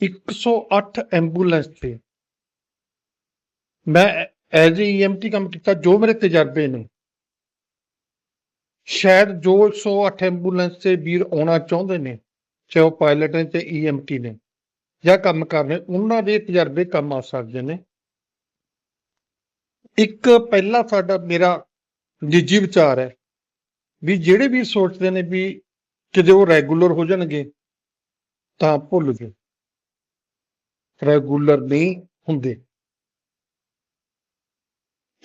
108 ambulance ਤੇ। ਮੈਂ as EMT ਕੰਮ ਕੀਤਾ, ਜੋ ਮੇਰੇ ਤਜਰਬੇ ਨੇ। ਸ਼ਾਇਦ ਜੋ 108 ਐਂਬੂਲੈਂਸ ਤੇ ਵੀਰ ਆਉਣਾ ਚਾਹੁੰਦੇ ਨੇ, ਚਾਹੇ ਉਹ ਪਾਇਲਟ ਨੇ ਤੇ ਈਐਮਟੀ ਨੇ, ਜਾਂ ਕੰਮ ਕਰ ਰਹੇ, ਉਹਨਾਂ ਦੇ ਤਜਰਬੇ ਕੰਮ ਆ ਸਕਦੇ ਨੇ। ਇੱਕ ਪਹਿਲਾ ਸਾਡਾ ਮੇਰਾ ਨਿੱਜੀ ਵਿਚਾਰ ਹੈ ਵੀ ਜਿਹੜੇ ਵੀ ਸੋਚਦੇ ਨੇ ਵੀ ਕਿਤੇ ਉਹ ਰੈਗੂਲਰ ਹੋ ਜਾਣਗੇ ਤਾਂ ਭੁੱਲ ਗਏ। ਰੈਗੂਲਰ ਨਹੀਂ ਹੁੰਦੇ।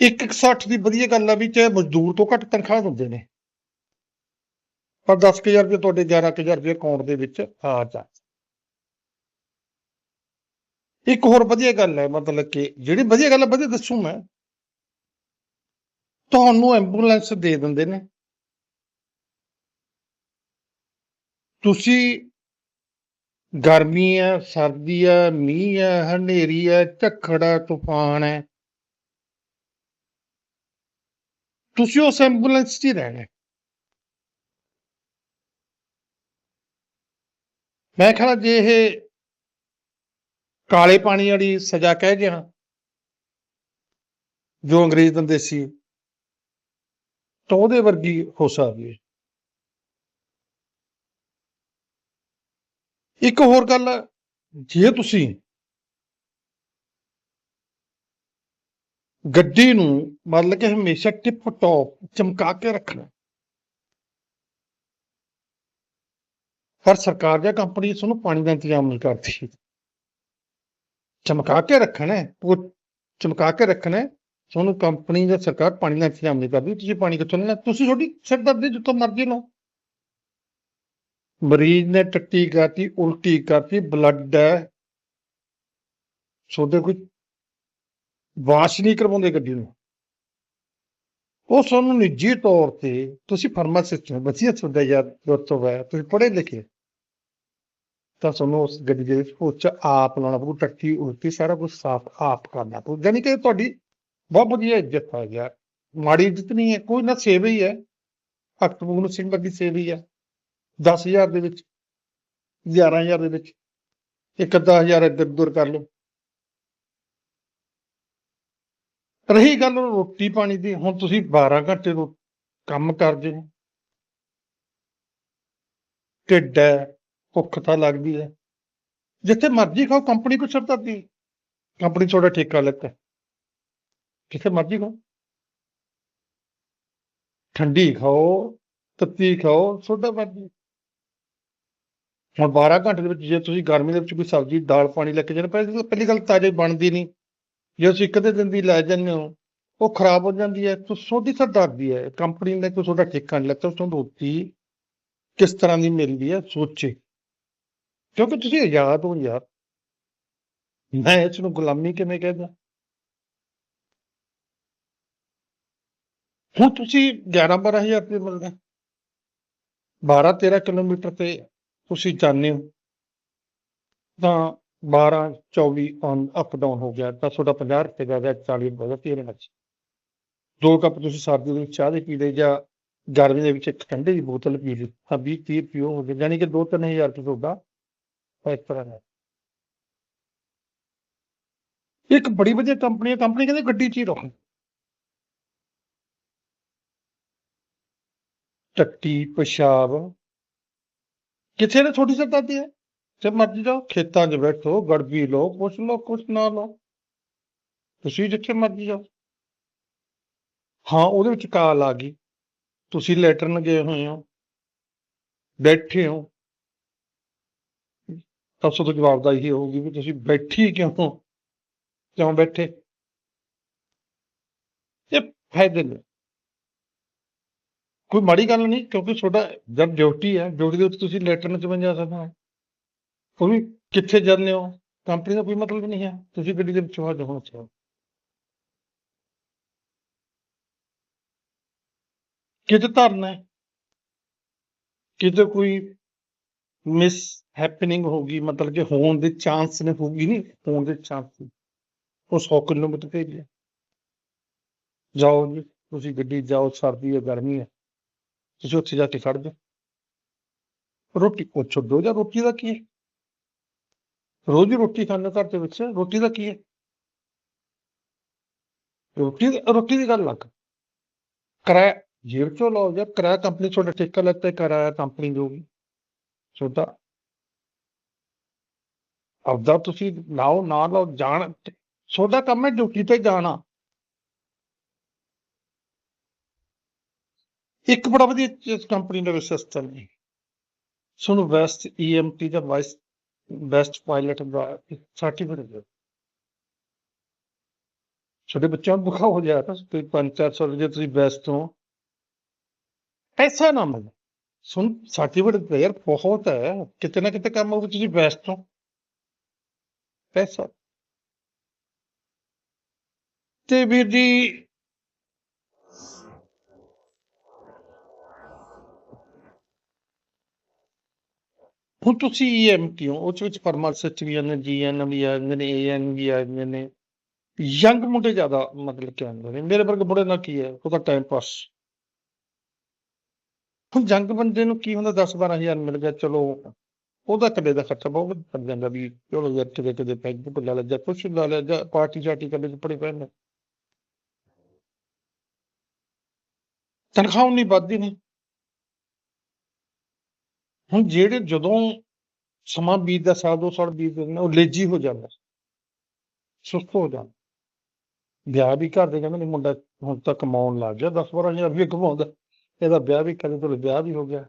160 ਦੀ ਵਧੀਆ ਗੱਲ ਆ ਵੀ ਚਾਹੇ ਮਜ਼ਦੂਰ ਤੋਂ ਘੱਟ ਤਨਖਾਹ ਦਿੰਦੇ ਨੇ। ਪਰ 10000 ਰੁਪਏ ਤੁਹਾਡੇ 11000 ਰੁਪਏ ਅਕਾਊਂਟ ਦੇ ਵਿੱਚ ਆ ਜਾ। ਇੱਕ ਹੋਰ ਵਧੀਆ ਗੱਲ ਹੈ ਮਤਲਬ ਕਿ ਜਿਹੜੀ ਵਧੀਆ ਗੱਲ ਹੈ ਵਧੀਆ ਦੱਸੂ ਮੈਂ। ਤੁਹਾਨੂੰ ਐਂਬੂਲੈਂਸ ਦੇ ਦਿੰਦੇ ਨੇ। ਤੁਸੀਂ ਗਰਮੀ ਹੈ ਸਰਦੀ ਹੈ ਮੀਂਹ ਹੈ ਹਨੇਰੀ ਹੈ ਝੱਖੜ ਤੂਫਾਨ ਹੈ ਤੁਸੀਂ ਉਸ ਐਂਬੂਲੈਂਸ 'ਚ ਹੀ ਰਹਿਣਾ। ਮੈਂ ਖਿਆਲ ਜੇ ਇਹ ਕਾਲੇ ਪਾਣੀ ਵਾਲੀ ਸਜ਼ਾ ਕਹਿ ਗਿਆ, ਜੋ ਅੰਗਰੇਜ਼ ਦਿੰਦੇ ਸੀ, ਤਾਂ ਉਹਦੇ ਵਰਗੀ ਹੋ ਸਕਦੀ ਹੈ। ਇੱਕ ਹੋਰ ਗੱਲ ਜੇ ਤੁਸੀਂ ਗੱਡੀ ਨੂੰ ਮਤਲਬ ਕਿ ਹਮੇਸ਼ਾ ਟਿਪ ਟੌਪ ਚਮਕਾ ਕੇ ਰੱਖਣਾ, ਪਰ ਸਰਕਾਰ ਜਾਂ ਕੰਪਨੀ ਤੁਹਾਨੂੰ ਪਾਣੀ ਦਾ ਇੰਤਜ਼ਾਮ ਨਹੀਂ ਕਰਦੀ। ਚਮਕਾ ਕੇ ਰੱਖਣਾ, ਉਹ ਚਮਕਾ ਕੇ ਰੱਖਣਾ, ਤੁਹਾਨੂੰ ਕੰਪਨੀ ਜਾਂ ਸਰਕਾਰ ਪਾਣੀ ਦਾ ਇੰਤਜ਼ਾਮ ਨਹੀਂ ਕਰਦੀ, ਤੁਸੀਂ ਪਾਣੀ ਕਿੱਥੋਂ ਲੈਣਾ, ਤੁਸੀਂ ਤੁਹਾਡੀ ਸਿਰਦਰਦੀ ਜਿੱਥੋਂ ਮਰਜ਼ੀ ਲਓ। ਮਰੀਜ਼ ਨੇ ਟੱਟੀ ਕਰਤੀ, ਉਲਟੀ ਕਰਤੀ ਬਲੱਡ ਹੈ। ਸੋਦੇ ਕੋਈ ਵਾਸ਼ ਨਹੀਂ ਕਰਵਾਉਂਦੇ ਗੱਡੀ ਨੂੰ। ਉਹ ਸਾਨੂੰ ਨਿੱਜੀ ਤੌਰ ਤੇ ਤੁਸੀਂ ਫਾਰਮਾਸਿਸਟ ਹੋ, ਵਧੀਆ ਤੁਹਾਡਾ ਯਾਰ ਦੋਸਤੋ ਹੈ, ਤੁਸੀਂ ਪੜ੍ਹੇ ਲਿਖੇ। ਤਾਂ ਤੁਹਾਨੂੰ ਉਸ ਗੱਡੀ ਦੇ ਵਿੱਚ ਉੱਚ ਆਪ ਲਾਉਣਾ ਪਊ, ਟੱਟੀ, ਉਲਟੀ, ਸਾਰਾ ਕੁਝ ਸਾਫ਼ ਆਪ ਕਰਨਾ ਪਊ। ਯਾਨੀ ਕਿ ਤੁਹਾਡੀ ਬਹੁਤ ਵਧੀਆ ਇੱਜ਼ਤ ਹੈ ਯਾਰ। ਮਾੜੀ ਇੱਜ਼ਤ ਨਹੀਂ ਹੈ, ਕੋਈ ਨਾ ਸੇਵਾ ਹੀ ਹੈ। ਅਕਤਬੂਰ ਸਿੰਘ ਵਰਗੀ ਸੇਵਾ ਹੀ ਹੈ। 10000 ਦੇ ਵਿੱਚ 11000 ਦੇ ਵਿੱਚ, ਇੱਕ ਅੱਧਾ ਹਜ਼ਾਰ ਇੱਧਰ ਉੱਧਰ ਕਰ ਲਓ। ਰਹੀ ਗੱਲ ਰੋਟੀ ਪਾਣੀ ਦੀ, ਹੁਣ ਤੁਸੀਂ 12 ਘੰਟੇ ਨੂੰ ਕੰਮ ਕਰਦੇ ਹੋ। ਢਿੱਡ ਹੈ, ਭੁੱਖ ਤਾਂ ਲੱਗਦੀ ਹੈ। ਜਿੱਥੇ ਮਰਜ਼ੀ ਖਾਓ, ਕੰਪਨੀ ਕੋ ਸਰਦਾਦੀ ਕੰਪਨੀ ਤੁਹਾਡਾ ਠੇਕਾ ਲੈਤਾ ਜਿੱਥੇ ਮਰਜ਼ੀ ਖਾਓ। ਠੰਡੀ ਖਾਓ, ਤੱਤੀ ਖਾਓ, ਤੁਹਾਡਾ ਮਰਜ਼ੀ। ਹੁਣ 12 ਘੰਟੇ ਦੇ ਵਿੱਚ ਜੇ ਤੁਸੀਂ ਗਰਮੀ ਦੇ ਵਿੱਚ ਕੋਈ ਸਬਜ਼ੀ, ਦਾਲ, ਪਾਣੀ ਲੈ ਕੇ ਜਾਣਾ, ਪਹਿਲੀ ਪਹਿਲੀ ਗੱਲ ਤਾਜ਼ੇ ਬਣਦੀ ਨਹੀਂ। ਜੇ ਤੁਸੀਂ ਇੱਕ ਅੱਧੇ ਦਿਨ ਦੀ ਲੈ ਜਾਂਦੇ ਹੋ, ਉਹ ਖਰਾਬ ਹੋ ਜਾਂਦੀ ਹੈ, ਤਾਂ ਤੁਹਾਡੀ ਸਰਦਾਰਦੀ ਹੈ। ਕੰਪਨੀ ਨੇ ਕੋਈ ਤੁਹਾਡਾ ਠੇਕਾ ਨਹੀਂ ਲੱਤਾ, ਤੁਹਾਨੂੰ ਰੋਟੀ ਕਿਸ ਤਰ੍ਹਾਂ ਦੀ ਮਿਲਦੀ ਹੈ, ਸੋਚੇ। ਕਿਉਂਕਿ ਤੁਸੀਂ ਆਜ਼ਾਦ ਹੋ ਯਾਰ। ਮੈਂ ਇਸ ਨੂੰ ਗੁਲਾਮੀ ਕਿਵੇਂ ਕਹਿੰਦਾ? ਹੁਣ ਤੁਸੀਂ 11 12000 ਰੁਪਏ ਮਿਲਦਾ। 12 13 ਕਿਲੋਮੀਟਰ ਤੇ ਤੁਸੀਂ ਜਾਂਦੇ ਹੋ। ਤਾਂ 12 24 ਔਨ ਅਪ ਡਾਊਨ ਹੋ ਗਿਆ। ਤਾਂ ਤੁਹਾਡਾ 50 ਰੁਪਏ ਦਾ ਜਾਂ 40 ਰੁਪਏ ਦਾ ਤੇਰੇ ਵਿੱਚ ਦੋ ਕੱਪ ਤੁਸੀਂ ਸਰਦੀ ਦੇ ਵਿੱਚ ਚਾਹ ਦੇ ਪੀ ਲਏ ਜਾਂ ਗਰਮੀ ਦੇ ਵਿੱਚ ਇੱਕ ਠੰਡੇ ਦੀ ਬੋਤਲ ਪੀ ਲਈ ਤਾਂ 20 30 ਪੀਓ ਹੋ ਗਏ। ਯਾਨੀ ਕਿ 2-3000 ਰੁਪਏ ਤੁਹਾਡਾ ਇਸ ਤਰ੍ਹਾਂ ਹੈ ਇੱਕ ਬੜੀ ਵਧੀਆ ਕੰਪਨੀ ਹੈ। ਕੰਪਨੀ ਕਹਿੰਦੇ ਗੱਡੀ 'ਚ ਹੀ ਰਹੋ। ਟੱਟੀ, ਪਿਸ਼ਾਬ ਕਿੱਥੇ ਨੇ ਛੋਟੀ ਸਰਦਾਦੀ ਹੈ? ਜੇ ਮਰਜ਼ੀ ਜਾਓ, ਖੇਤਾਂ 'ਚ ਬੈਠੋ, ਗੜਬੀ ਲਓ ਕੁਛ ਲਓ, ਕੁਛ ਨਾ ਲਓ। ਤੁਸੀਂ ਜਿੱਥੇ ਮਰਜ਼ੀ ਜਾਓ। ਹਾਂ, ਉਹਦੇ ਵਿੱਚ ਕਾਲ ਆ ਗਈ। ਤੁਸੀਂ ਲੈਟਰਨ ਗਏ ਹੋਏ ਹੋ। ਬੈਠੇ ਹੋ। ਤਾਂ ਸੋ ਤੋਂ ਜਵਾਬ ਦਾ ਇਹ ਹੋਊਗੀ ਵੀ ਤੁਸੀਂ ਬੈਠੀ ਕਿਉਂ ਹੋ? ਕਿਉਂ ਬੈਠੇ? ਇਹ ਫਾਇਦੇ ਨੇ। ਕੋਈ ਮਾੜੀ ਗੱਲ ਨਹੀਂ, ਕਿਉਂਕਿ ਤੁਹਾਡਾ ਜਦ ਡਿਊਟੀ ਹੈ ਡਿਊਟੀ ਦੇ ਉੱਤੇ ਤੁਸੀਂ ਲੈਟਰਨ ਚ ਬਣ ਜਾ ਸਕਦੇ ਹੋ। ਉਹ ਵੀ ਕਿੱਥੇ ਜਾਂਦੇ ਹੋ? ਕੰਪਨੀ ਦਾ ਕੋਈ ਮਤਲਬ ਨਹੀਂ ਹੈ। ਤੁਸੀਂ ਗੱਡੀ ਦੇ ਵਿੱਚ ਹਾਜ਼ਰ ਹੋਣਾ ਚਾਹੋ ਕਿਤੇ ਧਰਨਾ ਕਿਤੇ ਕੋਈ ਮਿਸ ਹੈਪਨਿੰਗ ਹੋਗੀ ਮਤਲਬ ਕਿ ਹੋਣ ਦੇ ਚਾਂਸ ਨੇ ਹੋਗੀ ਨਹੀਂ, ਹੋਣ ਦੇ ਚਾਂਸ ਉਹ 100 ਕਿਲੋਮੀਟਰ ਤੇ ਜਾਓ ਜੀ, ਤੁਸੀਂ ਗੱਡੀ ਜਾਓ, ਸਰਦੀ ਹੈ, ਗਰਮੀ ਹੈ। ਤੁਸੀਂ ਉੱਥੇ ਜਾ ਕੇ ਖੜ ਜਾਓ। ਰੋਟੀ ਉਹ ਛੱਡੋ ਜਾਂ ਰੋਟੀ ਦਾ ਕੀ ਹੈ? ਰੋਜ਼ ਰੋਟੀ ਖਾਂਦੇ ਘਰ ਦੇ ਵਿੱਚ? ਰੋਟੀ ਦਾ ਕੀ ਹੈ? ਰੋਟੀ ਰੋਟੀ ਦੀ ਗੱਲ ਲੱਗ ਕਿਰਾਇਆ ਜੇਬ ਚੋਂ ਲਓ ਜਾਂ ਕਿਰਾਇਆ ਕੰਪਨੀ ਤੁਹਾਡਾ ਠੇਕਾ ਲੈਤਾ ਹੈ, ਕਿਰਾਇਆ ਕੰਪਨੀ ਦੇਊਗੀ ਤੁਹਾਡਾ ਆਪਦਾ ਤੁਸੀਂ ਲਾਓ ਨਾ ਲਾਓ ਜਾਣ ਤੁਹਾਡਾ ਕੰਮ ਹੈ ਡਿਊਟੀ ਤੇ ਜਾਣਾ। ਇੱਕ ਬੜਾ ਵਧੀਆ ਕੰਪਨੀ ਦਾ। ਸਿਸਟਮ ਹੈ ਤੁਹਾਨੂੰ ਬੈਸਟ ਈਐਮਟੀ ਦਾ ਵਾਈਸ ਬੈਸਟ ਪਾਇਲਟ ਦਾ ਸਰਟੀਫਿਕੇਟ ਦੇ ਛੋਟੇ ਬੱਚਿਆਂ ਨੂੰ ਬੁਖਾ ਹੋ ਜਾਇਆ ਤਾਂ ਕੋਈ 5-400 ਜੇ ਤੁਸੀਂ ਬੈਸਟ ਹੋ। ਐਸਾ ਨਾ ਮਿਲੇ। ਸੁਣ ਸਰਟੀਫਿਕੇਟ ਤਾਂ ਯਾਰ ਬਹੁਤ ਹੈ। ਕਿਤੇ ਨਾ ਕਿਤੇ ਕੰਮ ਉਹ ਤੁਸੀਂ ਬੈਸਟ ਹੋ। ਪੈਸਾ। ਤੇ ਵੀਰ ਜੀ ਹੁਣ ਤੁਸੀਂ ਈਐਮਟੀ ਹੋ ਉਹ 'ਚ ਵਿੱਚ ਫਾਰਮਾਸਿਸਟ ਵੀ ਆਉਂਦੇ ਜੀਐਨ ਵੀ ਆ ਨੇ ਏਐਨ ਵੀ ਆ ਨੇ। ਯੰਗ ਮੁੰਡੇ ਜ਼ਿਆਦਾ ਮਤਲਬ ਕਿ ਆਉਂਦੇ ਨੇ। ਮੇਰੇ ਵਰਗੇ ਮੁੰਡੇ ਨਾਲ ਕੀ ਹੈ? ਉਹਦਾ ਟਾਈਮ ਪਾਸ ਹੁਣ ਜੰਗ ਬੰਦੇ ਨੂੰ ਕੀ ਹੁੰਦਾ? 10 12000 ਮਿਲ ਗਿਆ, ਚਲੋ। ਉਹਦਾ ਕਦੇ ਦਾ ਖਰਚਾ ਬਹੁਤ ਕਰ ਜਾਂਦਾ ਵੀ, ਚਲੋ ਯਾਰ ਕਿਤੇ ਕਿਤੇ ਪੈਗ ਲਾ ਲਿਆ ਜਾਂ ਕੁਛ ਲਾ ਲਿਆ ਜਾਂ ਪਾਰਟੀ ਸ਼ਾਰਟੀ ਕਰਦੇ ਕੱਪੜੇ ਪਹਿਨ ਤਨਖਾਹ ਨਹੀਂ ਵੱਧਦੀ ਨਹੀਂ। ਹੁਣ ਜਿਹੜੇ ਜਦੋਂ ਸਮਾਂ ਬੀਤਦਾ ਸਾਲ ਦੋ ਸਾਲ ਬੀਤਦੇ ਨੇ, ਉਹ ਲੇਜੀ ਹੋ ਜਾਂਦਾ। ਸੁਸਤ ਹੋ ਜਾਂਦਾ। ਵਿਆਹ ਵੀ ਘਰ ਦੇ ਕਹਿੰਦੇ ਨੇ, ਮੁੰਡਾ ਹੁਣ ਤੱਕ ਕਮਾਉਣ ਲੱਗ ਗਿਆ 10 12000 ਰੁਪਏ ਕਮਾਉਂਦਾ। ਇਹਦਾ ਵਿਆਹ ਵੀ ਕਦੇ ਤੋਂ ਵਿਆਹ ਵੀ ਹੋ ਗਿਆ।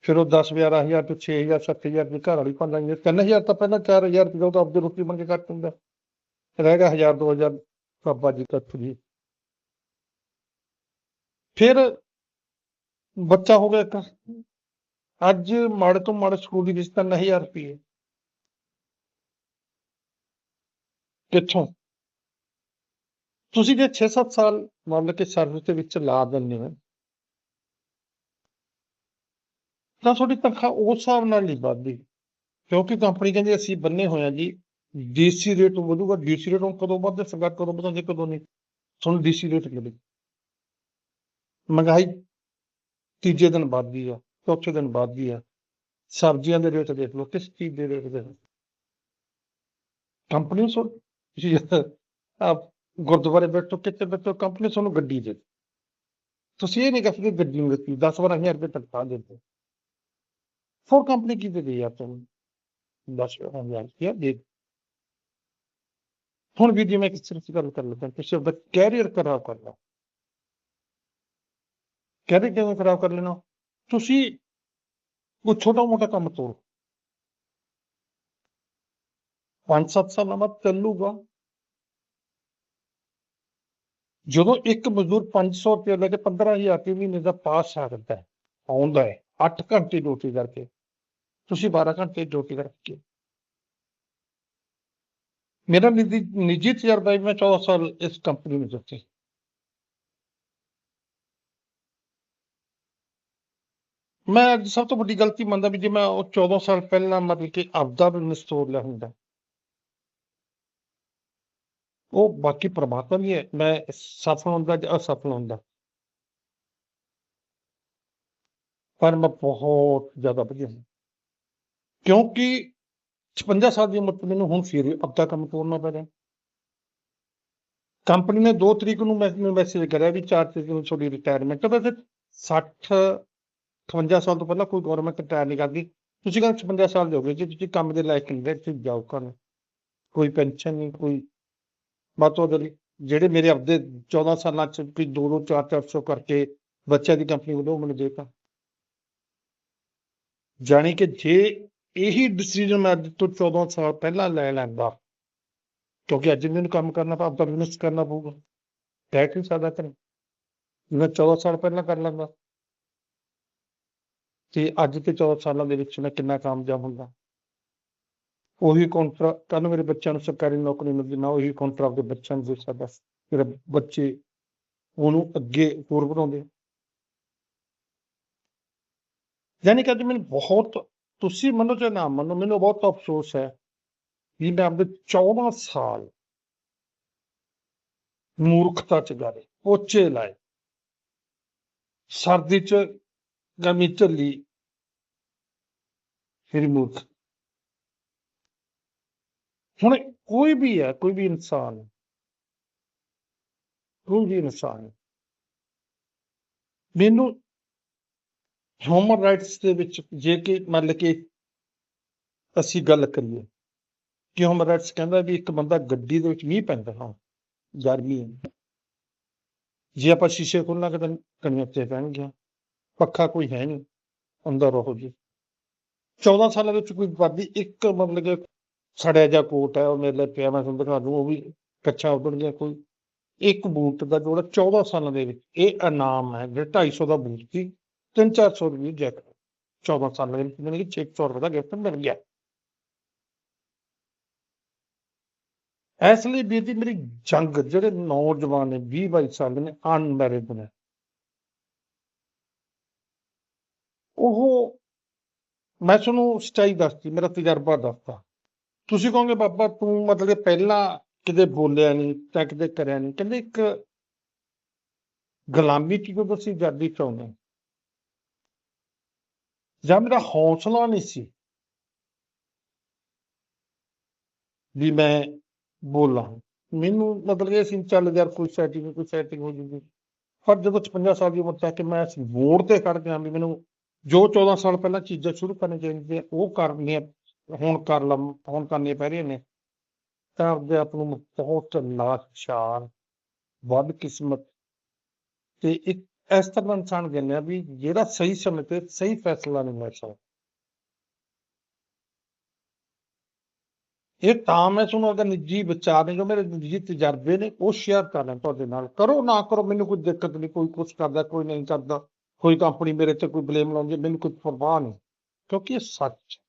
ਫਿਰ ਉਹ 10 11000 ਤੋਂ 6000 7000 ਦੀ ਘਰ ਵਾਲੀ ਪਾ ਲਾਂਗੇ 3000 ਤਾਂ ਪਹਿਲਾਂ 4000 ਰੁਪਏ ਤਾਂ ਆਪਦੀ ਰੋਟੀ ਬਣ ਕੇ ਕੱਟ ਹੁੰਦਾ ਰਹਿ ਗਿਆ 1000 2000 ਬਾਬਾ ਜੀ ਕੱਟ ਜੀ। ਫਿਰ ਬੱਚਾ ਹੋ ਗਿਆ ਇੱਕ। ਅੱਜ ਮਾੜੇ ਤੋਂ ਮਾੜੇ ਸਕੂਲ ਦੀ ਫੀਸ ਤਾਂ 9000 ਰੁਪਏ ਕਿੱਥੋਂ? ਤੁਸੀਂ ਜੇ 6-7 ਸਾਲ ਮੰਨ ਕਿ ਸਰਵਿਸ ਦੇ ਵਿੱਚ ਲਾ ਦਿੰਦੇ ਹੋ, ਤਾਂ ਤੁਹਾਡੀ ਤਨਖਾਹ ਉਸ ਹਿਸਾਬ ਨਾਲ ਨਹੀਂ ਵੱਧਦੀ। ਕਿਉਂਕਿ ਕੰਪਨੀ ਕਹਿੰਦੀ ਅਸੀਂ ਬੰਨੇ ਹੋਏ ਜੀ ਡੀਸੀ ਰੇਟ ਵਧੂਗਾ ਡੀਸੀ ਰੇਟ ਹੁਣ ਕਦੋਂ ਵੱਧਦੇ, ਸਰਕਾਰ ਕਦੋਂ ਵਧਾਉਂਦੀ, ਕਦੋਂ ਨਹੀਂ। ਤੁਹਾਨੂੰ ਡੀਸੀ ਰੇਟ ਮਿਲੇ ਮਹਿੰਗਾਈ ਤੀਜੇ ਦਿਨ ਵੱਧਦੀ ਆ। ਚੌਥੇ ਦਿਨ ਬਾਅਦ ਵੱਧਦੀ ਆ। ਸਬਜ਼ੀਆਂ ਦੇ ਰੇਟ ਦੇਖ ਲਓ, ਕਿਸ ਚੀਜ਼ ਦੇ ਰੇਟ ਦੇ। ਕੰਪਨੀ ਸੋ ਤੁਸੀਂ ਆਪ ਗੁਰਦੁਆਰੇ ਬੈਠੋ, ਕਿਤੇ ਬੈਠੋ ਕੰਪਨੀ ਤੁਹਾਨੂੰ ਗੱਡੀ ਦੇ। ਤੁਸੀਂ ਇਹ ਨਹੀਂ ਕਹਿੰਦੇ ਗੱਡੀ ਨੂੰ ਦਿੱਤੀ 10 12000 ਰੁਪਏ ਤਨਖਾਹ ਦਿੰਦੇ ਫੋਰ ਕੰਪਨੀ ਕੀ ਦੇ ਰਹੀ ਤੁਹਾਨੂੰ 10 12000 ਰੁਪਏ ਦੇ। ਹੁਣ ਵੀ ਜੀ ਮੈਂ ਕਿਸ ਗੱਲ ਕਰ ਲੱਗਾ ਤੁਸੀਂ ਆਪਦਾ ਕੈਰੀਅਰ ਖਰਾਬ ਕਰਨਾ ਕੈਰੀਅਰ ਕਿਵੇਂ ਖਰਾਬ ਕਰ ਲੈਣਾ? ਤੁਸੀਂ ਕੋਈ ਛੋਟਾ ਮੋਟਾ ਕੰਮ ਤੋੜੋ ਪੰਜ ਸੱਤ ਸਾਲਾਂ ਬਾਅਦ ਚੱਲੂਗਾ। ਜਦੋਂ ਇੱਕ ਮਜ਼ਦੂਰ 500 ਰੁਪਏ ਲੈ ਕੇ 15000 ਰੁਪਏ ਮਹੀਨੇ ਦਾ ਪਾ ਸਕਦਾ ਹੈ, ਆਉਂਦਾ ਹੈ 8 ਘੰਟੇ ਡਿਊਟੀ ਕਰਕੇ, ਤੁਸੀਂ 12 ਘੰਟੇ ਡਿਊਟੀ ਕਰਕੇ। ਮੇਰਾ ਨਿੱਜੀ ਨਿੱਜੀ ਤਜਰਬਾ ਹੈ, ਮੈਂ 14 ਸਾਲ ਇਸ ਕੰਪਨੀ ਵਿੱਚ ਦਿੱਤੇ। ਮੈਂ ਅੱਜ ਸਭ ਤੋਂ ਵੱਡੀ ਗਲਤੀ ਮੰਨਦਾ ਵੀ ਜੇ ਮੈਂ ਉਹ 14 ਸਾਲ ਪਹਿਲਾਂ ਮਤਲਬ ਕਿ ਆਪਦਾ ਬਿਜ਼ਨਸ ਤੋੜ ਲਿਆ ਹੁੰਦਾ। ਉਹ ਬਾਕੀ ਪ੍ਰਮਾਤਮਾ ਵੀ ਹੈ। ਮੈਂ ਸਫਲ ਹੁੰਦਾ ਜਾਂ ਅਸਫਲ ਹੁੰਦਾ। ਪਰ ਮੈਂ ਬਹੁਤ ਜ਼ਿਆਦਾ ਵਧੀਆ ਹਾਂ। ਕਿਉਂਕਿ 56 ਸਾਲ ਦੀ ਉਮਰ 'ਚ ਮੈਨੂੰ ਹੁਣ ਫਿਰ ਆਪਦਾ ਕੰਮ ਤੋੜਨਾ ਪੈ ਰਿਹਾ। ਕੰਪਨੀ ਨੇ 2 ਤਰੀਕ ਨੂੰ ਮੈਨੂੰ ਮੈਸੇਜ ਕਰਿਆ ਵੀ 4 ਤਰੀਕ ਨੂੰ ਤੁਹਾਡੀ ਰਿਟਾਇਰਮੈਂਟ ਵੈਸੇ 60 58 ਸਾਲ ਤੋਂ ਪਹਿਲਾਂ ਕੋਈ ਗਵਰਨਮੈਂਟ ਰਿਟਾਇਰ ਨਹੀਂ ਕਰਦੀ। ਤੁਸੀਂ ਕਹਿੰਦੇ 56 ਸਾਲ ਦੇ ਹੋ ਗਏ ਜੀ, ਤੁਸੀਂ ਕੰਮ ਦੇ ਲਾਇਕ ਨਹੀਂ ਰਹੇ, ਤੁਸੀਂ ਜਾਓ ਕਰਨ ਕੋਈ ਪੈਨਸ਼ਨ ਨਹੀਂ, ਕੋਈ ਬਾਤ ਉਹਦੇ ਜਿਹੜੇ ਮੇਰੇ ਆਪਦੇ 14 ਸਾਲਾਂ ਚ ਕੋਈ 2 2 4 400 ਕਰਕੇ ਬੱਚਿਆਂ ਦੀ ਕੰਪਨੀ ਵੱਲੋਂ ਮੈਨੂੰ ਦੇਤਾ। ਜਾਣੀ ਕਿ ਜੇ ਇਹੀ ਡਿਸੀਜਨ ਮੈਂ ਅੱਜ ਤੋਂ 14 ਸਾਲ ਪਹਿਲਾਂ ਲੈ ਲੈਂਦਾ, ਕਿਉਂਕਿ ਅੱਜ ਮੈਨੂੰ ਕੰਮ ਕਰਨਾ ਪਾ ਆਪਦਾ ਬਿਜ਼ਨਸ ਕਰਨਾ ਪਊਗਾ ਟੈਕ ਨਹੀਂ ਸਕਦਾ ਮੈਂ 14 ਸਾਲ ਪਹਿਲਾਂ ਕਰ ਲੈਂਦਾ। ਤੇ ਅੱਜ ਤੇ 14 ਸਾਲਾਂ ਦੇ ਵਿੱਚ ਮੈਂ ਕਿੰਨਾ ਕਾਮਯਾਬ ਹੁੰਦਾ। ਉਹੀ ਕੰਟਰਾ ਕੱਲ ਮੇਰੇ ਬੱਚਿਆਂ ਨੂੰ ਸਰਕਾਰੀ ਨੌਕਰੀ ਮਿਲਦੀ ਨਾ ਉਹੀ ਕੰਟਰਾ ਦੇ ਬੱਚਿਆਂ ਨੂੰ ਦੇ ਮੇਰੇ ਬੱਚੇ ਉਹਨੂੰ ਅੱਗੇ ਹੋਰ ਵਧਾਉਂਦੇ ਯਾਨੀ ਕਿ ਅੱਜ ਮੈਨੂੰ ਬਹੁਤ, ਤੁਸੀਂ ਮੰਨੋ ਚਾਹੇ ਨਾ ਮੰਨੋ, ਮੈਨੂੰ ਬਹੁਤ ਅਫਸੋਸ ਹੈ ਵੀ ਮੈਂ ਆਪਣੇ 14 ਸਾਲ ਮੂਰਖਤਾ ਚ ਗਾਰੇ, ਪੋਚੇ ਲਾਏ। ਸਰਦੀ ਚ ਗਰਮੀ ਝੱਲੀ ਫਿਰ ਮੂਰਖ ਹੁਣ ਕੋਈ ਵੀ ਹੈ ਕੋਈ ਵੀ ਇਨਸਾਨ ਹੈ, ਕੋਈ ਵੀ ਇਨਸਾਨ ਮੈਨੂੰ ਹਿਊਮਨ ਰਾਈਟਸ ਦੇ ਵਿੱਚ ਜੇ ਕਿ ਮੰਨ ਕਿ ਅਸੀਂ ਗੱਲ ਕਰੀਏ ਕਿ ਹਿਊਮਨ ਰਾਈਟਸ ਕਹਿੰਦਾ ਵੀ ਇੱਕ ਬੰਦਾ ਗੱਡੀ ਦੇ ਵਿੱਚ ਮੀਂਹ ਪੈਂਦਾ ਹਾਂ ਗਰਮੀ ਹੈ ਜੇ ਆਪਾਂ ਸ਼ੀਸ਼ੇ ਖੋਲਾਂਗੇ ਤਾਂ ਕਣੀਆਂ ਤੇ ਪੈਣਗੀਆਂ ਪੱਖਾ ਕੋਈ ਹੈ ਨਹੀਂ, ਅੰਦਰ ਰਹੋ ਜੀ। 14 ਸਾਲਾਂ ਵਿੱਚ ਕੋਈ ਵਰਦੀ ਇੱਕ ਮਤਲਬ ਕਿ ਸੜਿਆ ਜਿਹਾ ਕੋਟ ਹੈ, ਉਹ ਮੇਰੇ ਲਈ ਪਿਆ, ਮੈਂ ਤੁਹਾਨੂੰ ਦਿਖਾ ਦੂੰ, ਉਹ ਵੀ ਕੱਚਾ ਉੱਡਣ ਗਿਆ ਕੋਈ। ਇੱਕ ਬੂਟ ਦਾ ਜੋੜਾ 14 ਸਾਲਾਂ ਦੇ ਵਿੱਚ, ਇਹ ਇਨਾਮ ਹੈ, ਜਿਹੜਾ 250 ਦਾ ਬੂਟ ਸੀ 3-400 ਰੁਪਏ ਜੈਕਟ। 14 ਸਾਲਾਂ ਦੇ ਵਿੱਚ ਮੈਨੂੰ 600 ਰੁਪਏ ਦਾ ਗਿਫਟ ਮਿਲ ਗਿਆ। ਇਸ ਲਈ ਵੀਰ ਜੀ, ਮੇਰੀ ਜੰਗ, ਜਿਹੜੇ ਨੌਜਵਾਨ ਨੇ 20 22 ਸਾਲ ਦੇ ਨੇ ਅਨਮੈਰਿਡ ਨੇ। ਉਹ ਮੈਂ ਤੁਹਾਨੂੰ ਸੱਚਾਈ ਦੱਸਤੀ, ਮੇਰਾ ਤਜਰਬਾ ਦੱਸਤਾ। ਤੁਸੀਂ ਕਹੋਗੇ, ਬਾਬਾ ਤੂੰ ਮਤਲਬ ਕਿ ਪਹਿਲਾਂ ਕਿਤੇ ਬੋਲਿਆ ਨਹੀਂ, ਤਾਂ ਕਿਤੇ ਕਰਿਆ ਨਹੀਂ। ਕਹਿੰਦੇ ਇੱਕ ਗੁਲਾਮੀ ਕੀ ਕੋ ਤੁਸੀਂ ਆਜ਼ਾਦੀ ਚਾਹੁੰਦੇ ਜਾਂ ਮੇਰਾ ਹੌਸਲਾ ਨਹੀਂ ਸੀ ਵੀ ਮੈਂ ਬੋਲਾਂ। ਮੈਨੂੰ ਮਤਲਬ ਕਿ ਅਸੀਂ ਚੱਲ ਯਾਰ ਕੋਈ ਸੈਟਿੰਗ ਕੋਈ ਸੈਟਿੰਗ ਹੋ ਜੂਗੀ। ਪਰ ਜਦੋਂ 56 ਸਾਲ ਦੀ ਉਮਰ ਤੱਕ ਮੈਂ ਇਸ ਵੋਟ ਤੇ ਖੜ ਗਿਆ ਵੀ ਮੈਨੂੰ ਜੋ 14 ਸਾਲ ਪਹਿਲਾਂ ਚੀਜ਼ਾਂ ਸ਼ੁਰੂ ਕਰਨੀਆਂ ਚਾਹੀਦੀਆਂ ਉਹ ਕਰਨੀਆਂ, ਹੁਣ ਕਰ ਲਾਂ, ਹੁਣ ਕਰਨੀਆਂ ਪੈ ਰਹੀਆਂ ਨੇ। ਤਾਂ ਆਪਦੇ ਆਪ ਨੂੰ ਬਹੁਤ ਲਾਚਾਰ ਵੱਧ ਕਿਸਮਤ ਤੇ ਇੱਕ ਇਸ ਤਰ੍ਹਾਂ ਇਨਸਾਨ ਗਿਣਿਆ ਵੀ ਜਿਹੜਾ ਸਹੀ ਸਮੇਂ ਤੇ ਸਹੀ ਫੈਸਲਾ ਨਹੀਂ ਲੈ ਸਕਦਾ। ਇਹ ਤਾਂ ਮੈਂ ਤੁਹਾਨੂੰ ਅਗਰ ਨਿੱਜੀ ਵਿਚਾਰ ਨੇ, ਜੋ ਮੇਰੇ ਨਿੱਜੀ ਤਜਰਬੇ ਨੇ, ਉਹ ਸ਼ੇਅਰ ਕਰ ਲੈਣ ਤੁਹਾਡੇ ਨਾਲ। ਕਰੋ, ਨਾ ਕਰੋ, ਮੈਨੂੰ ਕੋਈ ਦਿੱਕਤ ਨਹੀਂ, ਕੋਈ ਕੁਛ ਕਰਦਾ, ਕੋਈ ਨਹੀਂ ਕਰਦਾ। ਕੋਈ ਕੰਪਨੀ ਮੇਰੇ ਤੇ ਕੋਈ ਬਲੇਮ ਲਾਉਂਦੀ ਮੈਨੂੰ ਕੋਈ ਪਰਵਾਹ ਨਹੀਂ, ਕਿਉਂਕਿ ਇਹ ਸੱਚ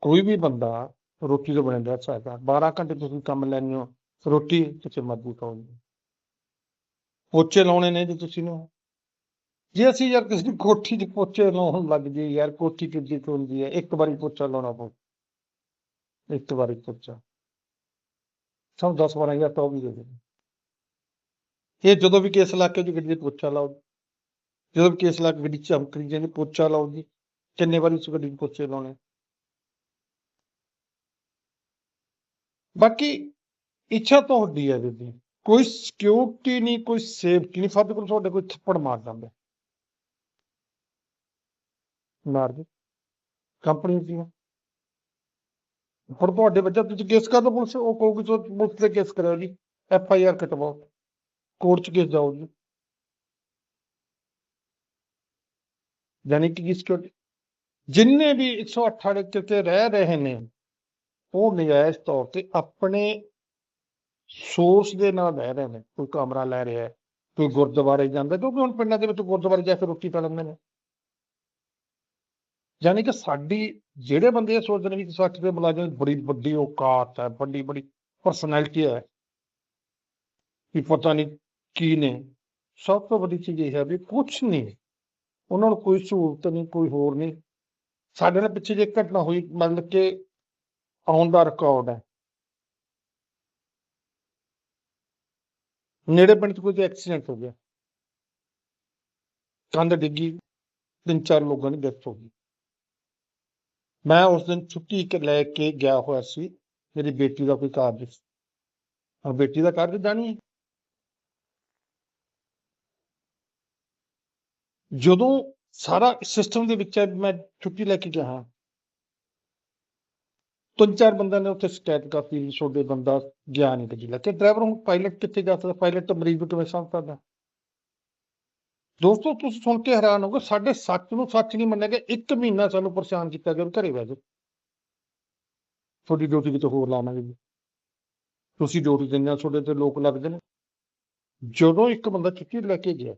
ਕੋਈ ਵੀ ਬੰਦਾ ਰੋਟੀ ਤੋਂ ਬਣਿਆ ਰਹਿ ਸਕਦਾ। 12 ਘੰਟੇ ਤੁਸੀਂ ਕੰਮ ਲੈਣੇ ਹੋ, ਰੋਟੀ ਕਿਤੇ ਮਰਜ਼ੀ ਖਾਓ। ਪੋਚੇ ਲਾਉਣੇ ਨੇ ਜੇ ਤੁਸੀਂ ਨੂੰ। ਜੇ ਅਸੀਂ ਯਾਰ ਕਿਸੇ ਦੀ ਕੋਠੀ 'ਚ ਪੋਚੇ ਲਾਉਣ ਲੱਗ ਜੇ ਯਾਰ ਕੋਠੀ ਕਿੱਡੀ ਕੁ ਹੁੰਦੀ ਹੈ, ਇੱਕ ਵਾਰੀ ਪੋਚਾ ਲਾਉਣਾ ਪਊ। ਇੱਕ ਵਾਰੀ ਪੋਚਾ। ਸਭ 10 12 ਹਜ਼ਾਰ ਤਾਂ ਉਹ ਵੀ ਦੇ ਦੇ ਇਹ ਜਦੋਂ ਵੀ ਕੇਸ ਲਾ ਕੇ ਜੀ ਗੱਡੀ 'ਚ ਪੋਚਾ ਲਾਓ ਜਦੋਂ ਕੇਸ ਲਾ ਕੇ ਗੱਡੀ 'ਚ ਚਮਕਦੀ ਜਾਂਦੀ ਪੋਚਾ ਲਾਓ ਜੀ ਕਿੰਨੇ ਵਾਰੀ ਉਸ ਗੱਡੀ 'ਚ ਪੋਚੇ ਲਾਉਣੇ। ਬਾਕੀ ਇੱਛਾ ਤੁਹਾਡੀ ਹੈ ਬੀਬੀ ਕੋਈ ਸਿਕਿਉਰਿਟੀ ਨਹੀਂ ਕੋਈ ਸੇਫਟੀ ਨਹੀਂ ਫਾਦੇ ਕੋਲ ਤੁਹਾਡੇ ਕੋਈ ਥੱਪੜ ਮਾਰ ਦਿੰਦਾ ਮਾਰ ਦੇ ਕੰਪਨੀ ਦੀ ਹੁਣ ਤੁਹਾਡੇ ਬੱਚਾ ਤੁਸੀਂ ਕੇਸ ਕਰ ਦੋ ਪੁਲਿਸ, ਉਹ ਕਹੋਗੇ ਤੁਸੀਂ ਪੁਲਿਸ ਤੇ ਕੇਸ ਕਰਾਓ ਜੀ। ਐਫ ਆਈ ਆਰ ਕਟਵਾਓ। ਕੋਰਟ ਚ ਕੇਸ ਜਾਓ ਜੀ। ਯਾਨੀ ਕਿ ਕੀ ਸਿਕਿਉਰਿਟੀ ਜਿੰਨੇ ਵੀ 108 ਵਾਲੇ ਕਿਤੇ ਰਹਿ ਰਹੇ ਨੇ, ਉਹ ਨਜਾਇਜ਼ ਤੌਰ ਤੇ ਆਪਣੇ ਸੋਰਸ ਦੇ ਨਾਲ ਰਹਿ ਰਹੇ ਨੇ। ਕੋਈ ਕਮਰਾ ਲੈ ਰਿਹਾ ਹੈ, ਕੋਈ ਗੁਰਦੁਆਰੇ ਜਾਂਦਾ ਕਿਉਂਕਿ ਹੁਣ ਪਿੰਡਾਂ ਦੇ ਵਿੱਚ ਗੁਰਦੁਆਰੇ ਜਾ ਕੇ ਰੋਟੀ ਪਾ ਲੈਂਦੇ ਨੇ। ਯਾਨੀ ਕਿ ਸਾਡੀ, ਜਿਹੜੇ ਬੰਦੇ ਇਹ ਸੋਚਦੇ ਨੇ ਵੀ ਸੱਚ ਦੇ ਮੁਲਾਜ਼ਮ ਬੜੀ ਵੱਡੀ ਔਕਾਤ ਹੈ, ਵੱਡੀ ਬੜੀ ਪਰਸਨੈਲਿਟੀ ਹੈ ਕਿ ਪਤਾ ਨਹੀਂ ਕੀ ਨੇ। ਸਭ ਤੋਂ ਵੱਡੀ ਚੀਜ਼ ਇਹ ਹੈ ਵੀ ਕੁਛ ਨਹੀਂ। ਉਹਨਾਂ ਨੂੰ ਕੋਈ ਸਹੂਲਤ ਨਹੀਂ, ਕੋਈ ਹੋਰ ਨਹੀਂ। ਸਾਡੇ ਨਾਲ ਪਿੱਛੇ ਜੇ ਘਟਨਾ ਹੋਈ, ਮਤਲਬ ਕਿ ਆਉਣ ਦਾ ਰਿਕਾਰਡ ਹੈ। ਨੇੜੇ ਪਿੰਡ 'ਚ ਕੋਈ ਐਕਸੀਡੈਂਟ ਹੋ ਗਿਆ। ਕੰਧ ਡਿੱਗੀ, ਤਿੰਨ ਚਾਰ ਲੋਕਾਂ ਦੀ ਡੈਥ ਹੋ ਗਈ। ਮੈਂ ਉਸ ਦਿਨ ਛੁੱਟੀ ਲੈ ਕੇ ਗਿਆ ਹੋਇਆ ਸੀ। ਮੇਰੀ ਬੇਟੀ ਦਾ ਕੋਈ ਕਾਰਜ ਸੀ। ਬੇਟੀ ਦਾ ਕਾਰਜ ਜਾਣੀ ਜਦੋਂ ਸਾਰਾ ਸਿਸਟਮ ਦੇ ਵਿੱਚ ਮੈਂ ਛੁੱਟੀ ਲੈ ਕੇ ਗਿਆ ਹਾਂ। ਤਿੰਨ ਚਾਰ ਬੰਦਿਆਂ ਨੇ ਉੱਥੇ ਸ਼ਿਕਾਇਤ ਕਰਤੀ ਵੀ ਤੁਹਾਡੇ ਬੰਦਾ ਗਿਆ ਨਹੀਂ ਗੱਡੀ ਲੈ ਡਰਾਈਵਰ ਹੁਣ ਪਾਇਲਟ ਕਿੱਥੇ ਜਾ ਸਕਦਾ? ਪਾਇਲਟ ਤਾਂ ਮਰੀਜ਼ ਨੂੰ ਕਿਵੇਂ ਸਮਝ ਸਕਦਾ? ਦੋਸਤੋ, ਤੁਸੀਂ ਸੁਣ ਕੇ ਹੈਰਾਨ ਹੋਗੇ ਸਾਡੇ ਸੱਚ ਨੂੰ ਸੱਚ ਨਹੀਂ ਮੰਨਿਆ ਗਿਆ। ਇੱਕ ਮਹੀਨਾ ਸਾਨੂੰ ਪਰੇਸ਼ਾਨ ਕੀਤਾ ਗਿਆ ਘਰੇ ਬਹਿ ਜਾਓ। ਤੁਹਾਡੀ ਡਿਊਟੀ ਕਿਤੇ ਹੋਰ ਲਾਵਾਂਗੇ ਜੀ। ਤੁਸੀਂ ਡਿਊਟੀ ਦਿੰਦੇ ਆ ਤੁਹਾਡੇ ਤੇ ਲੋਕ ਲੱਗਦੇ ਨੇ। ਜਦੋਂ ਇੱਕ ਬੰਦਾ ਛੁੱਟੀ ਲੈ ਕੇ ਗਿਆ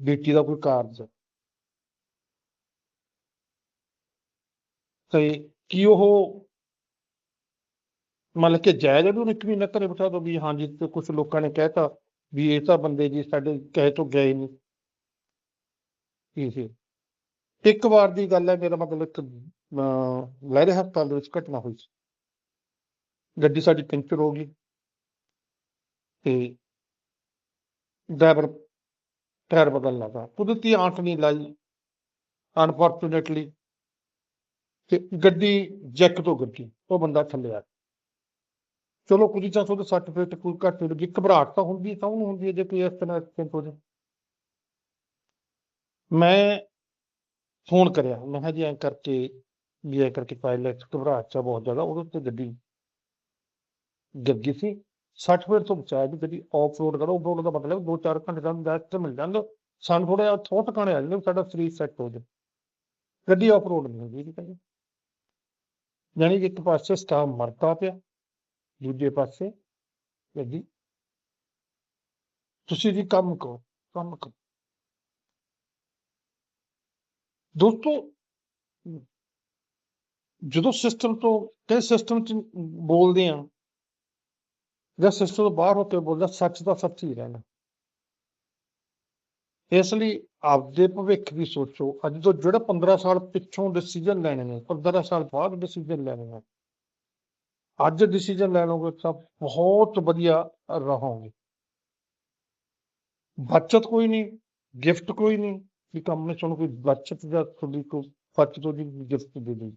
ਬੇਟੀ ਦਾ ਕੋਈ ਕਾਰਜ। ਤੇ ਕੀ ਉਹ ਮਤਲਬ ਕਿ ਜਾਇਜ਼ ਹੈ ਵੀ ਉਹਨੂੰ ਇੱਕ ਮਹੀਨਾ ਘਰੇ ਬਿਠਾ ਦੋ ਵੀ ਹਾਂਜੀ ਤੇ ਕੁਝ ਲੋਕਾਂ ਨੇ ਕਹਿਤਾ ਵੀ ਇਹ ਤਾਂ ਬੰਦੇ ਜੀ ਸਾਡੇ ਕਹੇ ਤੋਂ ਗਏ ਨਹੀਂ। ਇਹ ਇੱਕ ਵਾਰ ਦੀ ਗੱਲ ਹੈ ਮੇਰਾ ਮਤਲਬ ਇੱਕ ਅਹ, ਲਹਿਰੇ ਹਸਪਤਾਲ ਦੇ ਵਿੱਚ ਘਟਨਾ ਹੋਈ ਸੀ। ਗੱਡੀ ਸਾਡੀ ਪੈਂਚਰ ਹੋ ਗਈ। ਤੇ ਡਰਾਈਵਰ ਟਾਇਰ ਬਦਲਣਾ ਤਾਂ। ਕੁਦਰਤੀ ਆਂਖ ਨਹੀਂ ਲਾਈ ਅਨਫੋਰਚੂਨੇਟਲੀ ਤੇ ਗੱਡੀ ਜੈਕ ਤੋਂ ਗੱਡੀ ਉਹ ਬੰਦਾ ਥੱਲੇ ਆ ਚਲੋ ਕੁਝ ਚਾਹ ਉਹਦੇ ਸੱਟ ਕੋਈ ਘੱਟ ਹੋ ਗਈ ਘਬਰਾਹਟ ਤਾਂ ਹੁੰਦੀ, ਤਾਂ ਉਹਨੂੰ ਹੁੰਦੀ ਜੇ ਕੋਈ ਇਸ ਤਰ੍ਹਾਂ ਐਕਸੀਡੈਂਟ ਹੋ ਜਾਏ। ਮੈਂ ਫੋਨ ਕਰਿਆ, ਮੈਂ ਕਿਹਾ ਜੀ ਐਂ ਕਰਕੇ ਵੀ ਐਂ ਕਰਕੇ ਪਾਇਲਟ ਘਬਰਾਹਟ ਚ ਬਹੁਤ ਜ਼ਿਆਦਾ, ਉਹਦੇ ਉੱਤੇ ਗੱਡੀ ਗੱਗੀ ਸੀ। 60 ਫੀਟ ਤੋਂ ਬਚਾਇਆ ਵੀ ਗੱਡੀ ਆਫ ਕਰੋ। ਆਫ ਰੋਡ ਦਾ ਮਤਲਬ 2-4 ਘੰਟੇ ਦਾ ਰੈਸਟ ਮਿਲ ਜਾਂਦਾ। ਸਾਨੂੰ ਥੋੜਾ ਥੋੜਾ ਟਿਕਾਣੇ ਆ ਜਾਂਦੇ ਸਾਡਾ ਸਰੀਰ ਸੈੱਟ ਹੋ ਜਾਏ। ਗੱਡੀ ਆਫ ਰੋਡ ਨਹੀਂ ਹੁੰਦੀ ਠੀਕ ਹੈ ਜੀ ਯਾਨੀ ਕਿ ਇੱਕ ਪਾਸੇ ਸਟਾਫ ਮਰਦਾ ਪਿਆ, ਦੂਜੇ ਪਾਸੇ ਗੱਡੀ ਤੁਸੀਂ ਜੀ ਕੰਮ ਕਰੋ ਕੰਮ ਕਰੋ। ਦੋਸਤੋ, ਜਦੋਂ ਸਿਸਟਮ ਤੋਂ ਕਈ ਸਿਸਟਮ ਚ ਬੋਲਦੇ ਆ? ਜਾਂ ਸਿਸਟਮ ਤੋਂ ਬਾਹਰ ਹੋ ਕੇ ਬੋਲਦਾ, ਸੱਚ ਦਾ ਸੱਚ ਹੀ ਰਹਿਣਾ। ਇਸ ਲਈ ਆਪਦੇ ਭਵਿੱਖ ਦੀ ਸੋਚੋ, ਅੱਜ ਤੋਂ ਜਿਹੜਾ 15 ਸਾਲ ਪਿੱਛੋਂ ਡਿਸੀਜਨ ਲੈਣੇ ਨੇ 15 ਸਾਲ ਬਾਅਦ ਡਿਸੀਜਨ ਲੈਣੇ ਨੇ, ਅੱਜ ਡਿਸੀਜਨ ਲੈ ਲਓਗੇ ਤਾਂ ਬਹੁਤ ਵਧੀਆ ਰਹੋਗੇ। ਬਚਤ ਕੋਈ ਨਹੀਂ ਗਿਫਟ ਕੋਈ ਨਹੀਂ, ਵੀ ਕੰਮ ਨੇ ਤੁਹਾਨੂੰ ਕੋਈ ਬਚਤ ਜਾਂ ਤੁਹਾਡੀ ਕੋਈ ਬਚਤ ਦੀ ਗਿਫਟ ਦੇ ਦੇ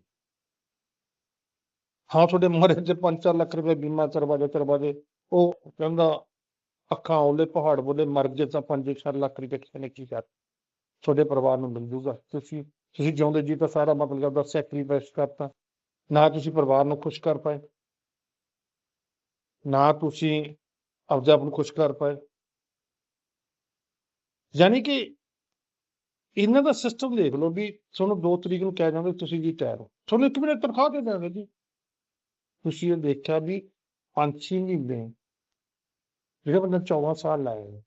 ਹਾਂ, ਤੁਹਾਡੇ ਮਰੇ ਚ 5-4 ਲੱਖ ਰੁਪਏ ਬੀਮਾ ਕਰਵਾ ਦੇ ਕਰਵਾ ਦੇ ਉਹ ਕਹਿੰਦਾ ਅੱਖਾਂ ਉਹਲੇ ਪਹਾੜ ਬੋਲੇ ਮਰ ਗਏ ਤਾਂ 5-4 ਲੱਖ ਰੁਪਏ ਕਿਸੇ ਨੇ ਕੀ ਕਰ ਤੁਹਾਡੇ ਪਰਿਵਾਰ ਨੂੰ ਮਿਲ ਜੂਗਾ। ਤੁਸੀਂ ਤੁਸੀਂ ਜਿਉਂਦੇ ਜੀ ਤਾਂ ਸਾਰਾ ਮਤਲਬ ਦਾ ਸੈਕਰੀਫਾਈਸ ਕਰਤਾ। ਨਾ ਤੁਸੀਂ ਪਰਿਵਾਰ ਨੂੰ ਖੁਸ਼ ਕਰ ਪਾਏ। ਨਾ ਤੁਸੀਂ ਆਪਦੇ ਆਪ ਨੂੰ ਖੁਸ਼ ਕਰ ਪਾਏ। ਯਾਨੀ ਕਿ ਇਹਨਾਂ ਦਾ ਸਿਸਟਮ ਦੇਖ ਲਓ ਵੀ ਤੁਹਾਨੂੰ 2 ਤਰੀਕ ਨੂੰ ਕਹਿ ਜਾਂਦੇ ਤੁਸੀਂ ਜੀ ਟਾਇਰ ਹੋ। ਤੁਹਾਨੂੰ ਇੱਕ ਮਹੀਨੇ ਤਨਖਾਹ ਦੇ ਦੇਣਗੇ ਜੀ। ਤੁਸੀਂ ਇਹ ਦੇਖਿਆ ਵੀ ਪੰਜ ਛੇ ਮਹੀਨੇ ਜਿਹੜਾ ਬੰਦਾ 14 ਸਾਲ ਲਾਏ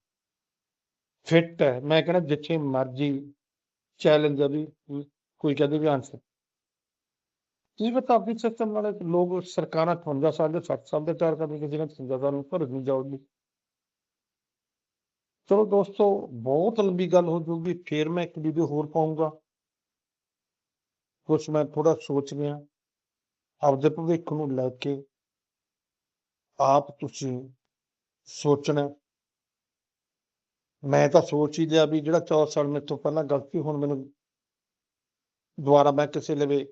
ਫਿੱਟ ਹੈ। ਮੈਂ ਕਹਿੰਦਾ ਜਿੱਥੇ ਮਰਜ਼ੀ ਚੈਲੰਜ ਆ ਵੀ ਕੋਈ ਕਹਦੇ ਵੀ ਆਨਸਰ ਇਹ ਬਤਾ ਸਿਸਟਮ ਵਾਲੇ ਲੋਕ ਸਰਕਾਰਾਂ 58 ਸਾਲ ਦੇ 60 ਸਾਲ ਦੇ ਟਾਇਰ ਕਰਦੇ ਕਿਸੇ ਨੇ 55 ਸਾਲ ਨੂੰ ਭਰ ਨਹੀਂ ਜਾਊਗੀ। ਚਲੋ ਦੋਸਤੋ, ਬਹੁਤ ਲੰਬੀ ਗੱਲ ਹੋ ਜੂਗੀ ਫੇਰ ਮੈਂ ਇੱਕ ਵੀਡੀਓ ਹੋਰ ਪਾਉਂਗਾ ਕੁਛ ਮੈਂ ਥੋੜਾ ਸੋਚ ਰਿਹਾ। ਆਪਦੇ ਭਵਿੱਖ ਨੂੰ ਲੈ ਕੇ ਆਪ ਤੁਸੀਂ ਸੋਚਣਾ ਮੈਂ ਤਾਂ ਸੋਚ ਹੀ ਲਿਆ ਵੀ ਜਿਹੜਾ 4 ਸਾਲ ਮੇਰੇ ਤੋਂ ਪਹਿਲਾਂ ਗਲਤੀ ਹੁਣ ਮੈਨੂੰ ਦੁਬਾਰਾ ਮੈਂ ਕਿਸੇ ਲਵੇ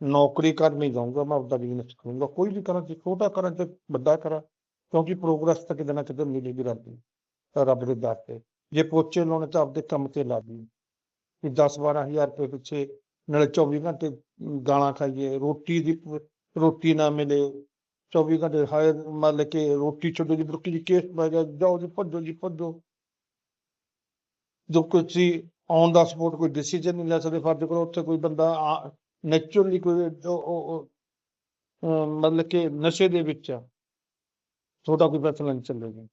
ਨੌਕਰੀ ਕਰ ਨਹੀਂ ਜਾਊਂਗਾ, ਮੈਂ ਆਪਦਾ ਬਿਜ਼ਨਸ ਕਰੂੰਗਾ ਕੋਈ ਵੀ ਕਰਾਂ ਛੋਟਾ ਕਰਾਂ ਤੇ ਵੱਡਾ ਕਰਾਂ, ਕਿਉਂਕਿ ਪ੍ਰੋਗਰੈਸ ਤਾਂ ਕਿਤੇ ਨਾ ਕਿਤੇ ਮਿਲੇਗੀ ਰੱਬ ਦੀ ਰੱਬ ਦੇ ਦਰ ਤੇ। ਜੇ ਪੋਚੇ ਲਾਉਣੇ ਤਾਂ ਆਪਦੇ ਕੰਮ ਤੇ ਲਾ ਦੀ ਕਿ 10 12000 ਰੁਪਏ ਪਿੱਛੇ ਨਾਲੇ 24 ਘੰਟੇ ਗਾਲਾਂ ਖਾਈਏ, ਰੋਟੀ ਦੀ ਰੋਟੀ ਨਾ ਮਿਲੇ 24 ਘੰਟੇ ਹਾਏ ਮੰਨ ਕੇ ਰੋਟੀ ਛੱਡੋ ਜੀ ਰੋਟੀ ਦੀ ਕੇਸ ਪੈ ਗਿਆ ਜਾਓ ਜੀ ਭੱਜੋ ਜੀ ਭੱਜੋ। ਜੋ ਕੁਝ ਔਨ ਦਾ ਸਪੋਰਟ ਕੋਈ ਡਿਸੀਜਨ ਨਹੀਂ ਲੈ ਸਕਦੇ ਫਰਜ਼ ਕਰੋ ਉੱਥੇ ਕੋਈ ਬੰਦਾ ਨੇਚਰਲੀ ਕੋਈ ਮਤਲਬ ਕਿ ਨਸ਼ੇ ਦੇ ਵਿੱਚ ਆ ਤੁਹਾਡਾ ਕੋਈ ਫੈਸਲਾ ਨਹੀਂ ਚੱਲੇਗਾ।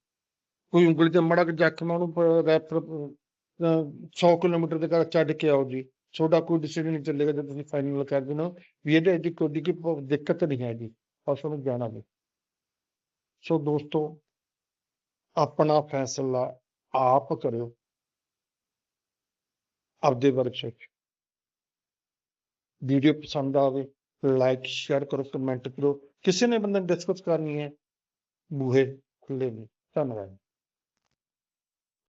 ਕੋਈ ਉਂਗਲੀ ਤੇ ਮੜਾ ਕੇ ਜ਼ਖਮ ਆ, ਉਹਨੂੰ ਰੈਫਰ 100 ਕਿਲੋਮੀਟਰ ਦੇ ਘਰ ਛੱਡ ਕੇ ਆਓ ਜੀ। ਤੁਹਾਡਾ ਕੋਈ ਡਿਸੀਜਨ ਨਹੀਂ ਚੱਲੇਗਾ ਜੇ ਤੁਸੀਂ ਫਾਈਨਲ ਕਰ ਦੇਣਾ। ਵੀ ਇਹਦੇ ਇਹਦੀ ਕੋਈ ਦਿੱਕਤ ਨਹੀਂ ਹੈ ਜੀ ਉਹਨੂੰ ਜਾਣਾ ਨਹੀਂ ਸੋ ਦੋਸਤੋ, ਆਪਣਾ ਫੈਸਲਾ ਆਪ ਕਰਿਓ। ਆਪਦੇ ਵਰਕਸ਼ਾਪ ਵੀਡੀਓ ਪਸੰਦ ਆਵੇ ਲਾਈਕ ਸ਼ੇਅਰ ਕਰੋ ਕਮੈਂਟ ਕਰੋ। ਕਿਸੇ ਨੇ ਬੰਦੇ ਡਿਸਕਸ ਕਰਨੀ ਹੈ, ਬੂਹੇ ਖੁੱਲੇ ਨੇ। ਧੰਨਵਾਦ।